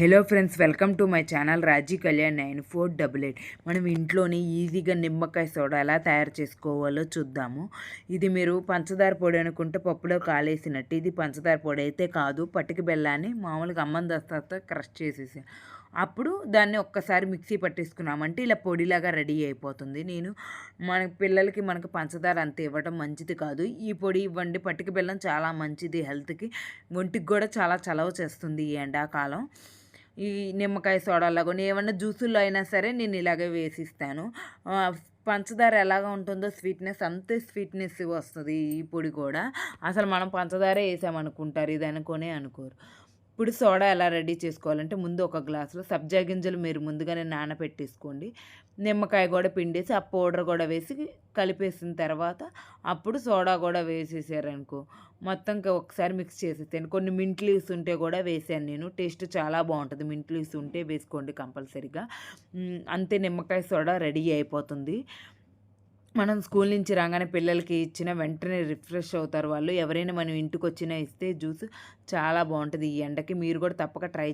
Hello friends welcome to my channel Raji Kalyan nine four double eight. మనం ఇంట్లోనే ఈజీగా నిమ్మకాయ సోడా ఎలా తయారు చేసుకోవాలో చూద్దాము. ఇది మీరు పంచదార పొడి అనుకుంటే పప్పులో కాలేసినట్టు. ఇది పంచదార పొడి అయితే కాదు పట్టుకు బెల్లాన్ని మామూలుగా అమ్మం దస్తాతో క్రష్ చేసేసి. అప్పుడు దాన్ని ఒక్కసారి మిక్సీ పట్టేసుకున్నామంటే ఇలా పొడిలాగా రెడీ అయిపోతుంది. నేను మన పిల్లలకి మనకు పంచదార అంత ఇవ్వడం మంచిది కాదు. ఈ పొడి ఇవ్వండి పట్టుకు బెల్లం చాలా మంచిది హెల్త్కి. ఒంటికి కూడా చాలా చలవ చేస్తుంది ఈ ఎండాకాలం. ఈ నిమ్మకాయ సోడాలో ఏమన్నా జ్యూసుల్లో అయినా సరే నేను ఇలాగే వేసిస్తాను. పంచదార ఎలాగ ఉంటుందో స్వీట్నెస్ అంతే స్వీట్నెస్ వస్తుంది ఈ పొడి కూడా. అసలు మనం పంచదార వేసామనుకుంటారు ఇది అనుకోనే అనుకోరు. ఇప్పుడు సోడా ఎలా రెడీ చేసుకోవాలంటే ముందు ఒక గ్లాసులో సబ్జా గింజలు మీరు ముందుగానే నానబెట్టేసుకోండి. నిమ్మకాయ కూడా పిండేసి ఆ పౌడర్ కూడా వేసి కలిపేసిన తర్వాత అప్పుడు సోడా కూడా వేసేసారనుకో మొత్తం ఇంకా ఒకసారి మిక్స్ చేసేసాను కొన్ని మింట్ లీవ్స్ ఉంటే కూడా వేసాను నేను. టేస్ట్ చాలా బాగుంటుంది. మింట్ లీవ్స్ ఉంటే వేసుకోండి కంపల్సరీగా. అంతే నిమ్మకాయ సోడా రెడీ అయిపోతుంది. మనం స్కూల్ నుంచి రాగానే పిల్లలకి ఇచ్చిన వెంటనే రిఫ్రెష్ అవుతారు వాళ్ళు. ఎవరైనా మనం ఇంటికి వచ్చినా ఇస్తే జ్యూస్ చాలా బాగుంటుంది ఈ ఎండకి. మీరు కూడా తప్పక ట్రై